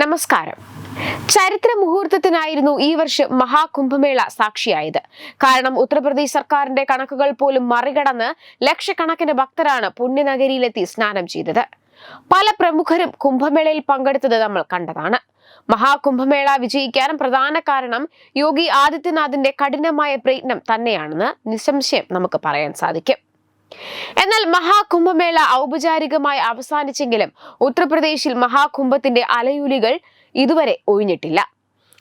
നമസ്കാരം. ചരിത്ര മുഹൂർത്തത്തിനായിരുന്നു ഈ വർഷം മഹാകുംഭമേള സാക്ഷിയായത്. കാരണം ഉത്തർപ്രദേശ് സർക്കാരിന്റെ കണക്കുകൾ പോലും മറികടന്ന് ലക്ഷക്കണക്കിന് ഭക്തരാണ് പുണ്യനഗരിയിലെത്തി സ്നാനം ചെയ്തത്. പല പ്രമുഖരും കുംഭമേളയിൽ പങ്കെടുത്തത് നമ്മൾ കണ്ടതാണ്. മഹാകുംഭമേള വിജയിക്കാൻ പ്രധാന കാരണം യോഗി ആദിത്യനാഥിന്റെ കഠിനമായ പ്രയത്നം തന്നെയാണെന്ന് നിസ്സംശയം നമുക്ക് പറയാൻ സാധിക്കും. എന്നാൽ മഹാകുംഭമേള ഔപചാരികമായി അവസാനിച്ചെങ്കിലും ഉത്തർപ്രദേശിൽ മഹാകുംഭത്തിന്റെ അലയുലികൾ ഇതുവരെ ഒഴിഞ്ഞിട്ടില്ല.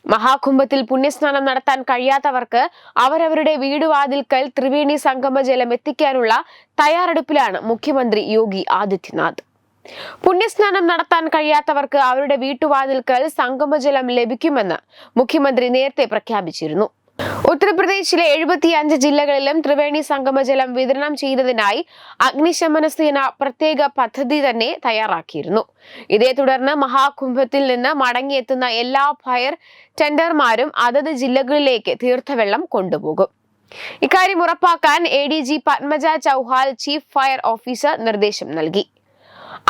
മഹാകുംഭത്തിൽ പുണ്യസ്നാനം നടത്താൻ കഴിയാത്തവർക്ക് അവരവരുടെ വീടുവാതിൽക്കൽ ത്രിവേണി സംഗമ ജലം എത്തിക്കാനുള്ള തയ്യാറെടുപ്പിലാണ് മുഖ്യമന്ത്രി യോഗി ആദിത്യനാഥ്. പുണ്യസ്നാനം നടത്താൻ കഴിയാത്തവർക്ക് അവരുടെ വീട്ടുവാതിൽക്കൽ സംഗമജലം ലഭിക്കുമെന്ന് മുഖ്യമന്ത്രി നേരത്തെ പ്രഖ്യാപിച്ചിരുന്നു. ഉത്തർപ്രദേശിലെ എഴുപത്തിയഞ്ച് ജില്ലകളിലും ത്രിവേണി സംഗമജലം വിതരണം ചെയ്തതിനായി അഗ്നിശമന സേന പ്രത്യേക പദ്ധതി തന്നെ തയ്യാറാക്കിയിരുന്നു. ഇതേ തുടർന്ന് മഹാകുംഭത്തിൽ നിന്ന് മടങ്ങിയെത്തുന്ന എല്ലാ ഫയർ ടെൻഡർമാരും അതത് ജില്ലകളിലേക്ക് തീർത്ഥവെള്ളം കൊണ്ടുപോകും. ഇക്കാര്യം ഉറപ്പാക്കാൻ A D G Padmaja Chauhal chief fire officer നിർദ്ദേശം നൽകി.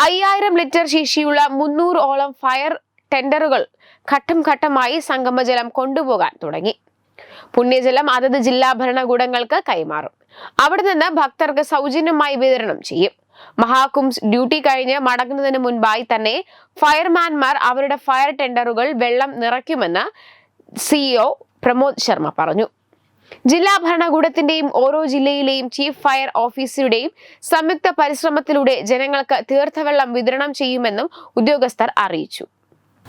അയ്യായിരം ലിറ്റർ ശേഷിയുള്ള മുന്നൂറോളം ഫയർ ടെൻഡറുകൾ ഘട്ടം ഘട്ടമായി സംഗമജലം കൊണ്ടുപോകാൻ തുടങ്ങി. പുണ്യജലം അതത് ജില്ലാ ഭരണകൂടങ്ങൾക്ക് കൈമാറും. അവിടെ നിന്ന് ഭക്തർക്ക് സൗജന്യമായി വിതരണം ചെയ്യും. മഹാകുംസ് ഡ്യൂട്ടി കഴിഞ്ഞ് മടങ്ങുന്നതിന് മുൻപായി തന്നെ ഫയർമാൻമാർ അവരുടെ ഫയർ ടെൻഡറുകൾ വെള്ളം നിറയ്ക്കുമെന്ന് സിഇഒ പ്രമോദ് ശർമ്മ പറഞ്ഞു. ജില്ലാ ഭരണകൂടത്തിന്റെയും ഓരോ ജില്ലയിലെയും ചീഫ് ഫയർ ഓഫീസറുടെയും സംയുക്ത പരിശ്രമത്തിലൂടെ ജനങ്ങൾക്ക് തീർത്ഥവെള്ളം വിതരണം ചെയ്യുമെന്നും ഉദ്യോഗസ്ഥർ അറിയിച്ചു.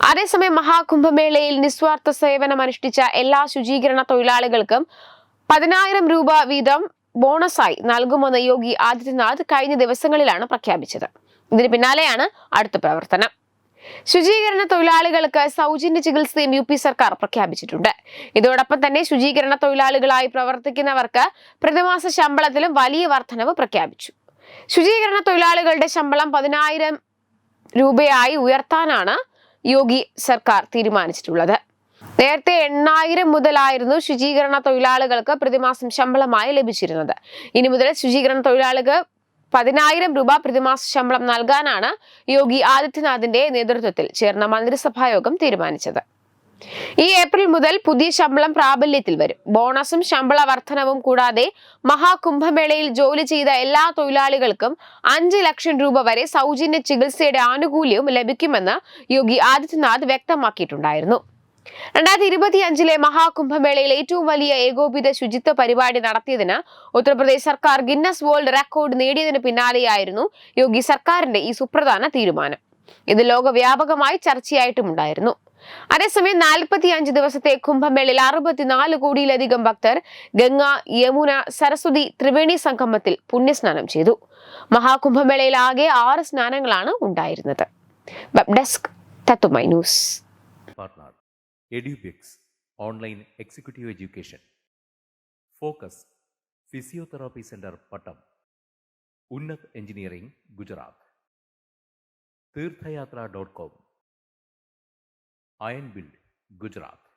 അതേസമയം മഹാകുംഭമേളയിൽ നിസ്വാർത്ഥ സേവനം അനുഷ്ഠിച്ച എല്ലാ ശുചീകരണ തൊഴിലാളികൾക്കും പതിനായിരം രൂപ വീതം ബോണസായി നൽകുമെന്ന് യോഗി ആദിത്യനാഥ് കഴിഞ്ഞ ദിവസങ്ങളിലാണ് പ്രഖ്യാപിച്ചത്. ഇതിന് പിന്നാലെയാണ് അടുത്ത പ്രവർത്തനം. ശുചീകരണ തൊഴിലാളികൾക്ക് സൗജന്യ ചികിത്സയും യു പി സർക്കാർ പ്രഖ്യാപിച്ചിട്ടുണ്ട്. ഇതോടൊപ്പം തന്നെ ശുചീകരണ തൊഴിലാളികളായി പ്രവർത്തിക്കുന്നവർക്ക് പ്രതിമാസ ശമ്പളത്തിലും വലിയ വർധനവ് പ്രഖ്യാപിച്ചു. ശുചീകരണ തൊഴിലാളികളുടെ ശമ്പളം പതിനായിരം രൂപയായി ഉയർത്താനാണ് യോഗി സർക്കാർ തീരുമാനിച്ചിട്ടുള്ളത്. നേരത്തെ എണ്ണായിരം മുതലായിരുന്നു ശുചീകരണ തൊഴിലാളികൾക്ക് പ്രതിമാസം ശമ്പളമായി ലഭിച്ചിരുന്നത്. ഇനി മുതൽ ശുചീകരണ തൊഴിലാളികൾ പതിനായിരം രൂപ പ്രതിമാസ ശമ്പളം നൽകാനാണ് യോഗി ആദിത്യനാഥിന്റെ നേതൃത്വത്തിൽ ചേർന്ന മന്ത്രിസഭായോഗം തീരുമാനിച്ചത്. ഈ ഏപ്രിൽ മുതൽ പുതിയ ശമ്പളം പ്രാബല്യത്തിൽ വരും. ബോണസും ശമ്പള വർധനവും കൂടാതെ മഹാകുംഭമേളയിൽ ജോലി ചെയ്ത എല്ലാ തൊഴിലാളികൾക്കും അഞ്ച് ലക്ഷം രൂപ വരെ സൗജന്യ ചികിത്സയുടെ ആനുകൂല്യവും ലഭിക്കുമെന്ന് യോഗി ആദിത്യനാഥ് വ്യക്തമാക്കിയിട്ടുണ്ടായിരുന്നു. രണ്ടായിരത്തി ഇരുപത്തി അഞ്ചിലെ മഹാകുംഭമേളയിൽ ഏറ്റവും വലിയ ഏകോപിത ശുചിത്വ പരിപാടി നടത്തിയതിന് ഉത്തർപ്രദേശ് സർക്കാർ ഗിന്നസ് വേൾഡ് റെക്കോർഡ് നേടിയതിന് പിന്നാലെയായിരുന്നു യോഗി സർക്കാരിന്റെ ഈ സുപ്രധാന തീരുമാനം. ഇത് ലോകവ്യാപകമായി ചർച്ചയായിട്ടുമുണ്ടായിരുന്നു. അതേസമയം നാൽപ്പത്തി അഞ്ച് ദിവസത്തെ കുംഭമേളയിൽ അറുപത്തിനാല് കോടിയിലധികം ഭക്തർ ഗംഗ യമുന സരസ്വതി ത്രിവേണി സംഗമത്തിൽ പുണ്യസ്നാനം ചെയ്തു. മഹാകുംഭമേളയിൽ ആകെ ആറ് സ്നാനങ്ങളാണ് ഉണ്ടായിരുന്നത്. വെബ് ഡെസ്ക് തത്തുമൈ news. edubix online executive education focus physiotherapy center പട്ടം. ഉന്നത് എഞ്ചിനീയറിംഗ് ഗുജറാത്ത്. തീർത്ഥയാത്ര ഡോട്ട് കോം. आयन बिल्ड गुजरात